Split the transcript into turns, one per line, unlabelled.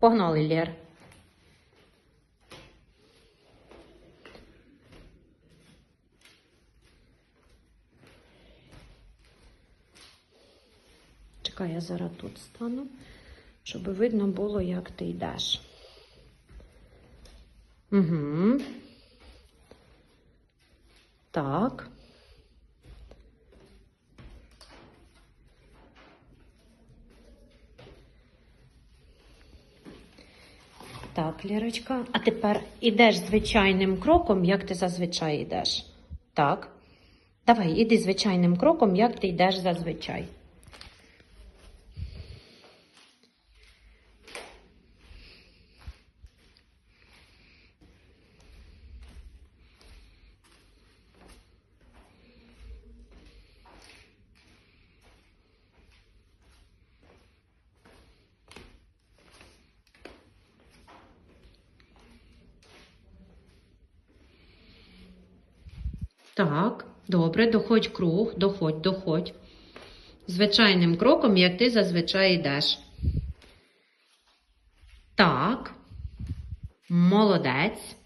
Погнали, Лєр. Чекай, я зараз тут стану, щоб видно було, як ти йдеш. Угу. Так. Так, Лірочка. А тепер ідеш звичайним кроком, як ти зазвичай йдеш. Так. Давай, іди звичайним кроком, як ти йдеш зазвичай. Так, добре, доходь круг, доходь, доходь. Звичайним кроком, як ти зазвичай йдеш. Так. Молодець.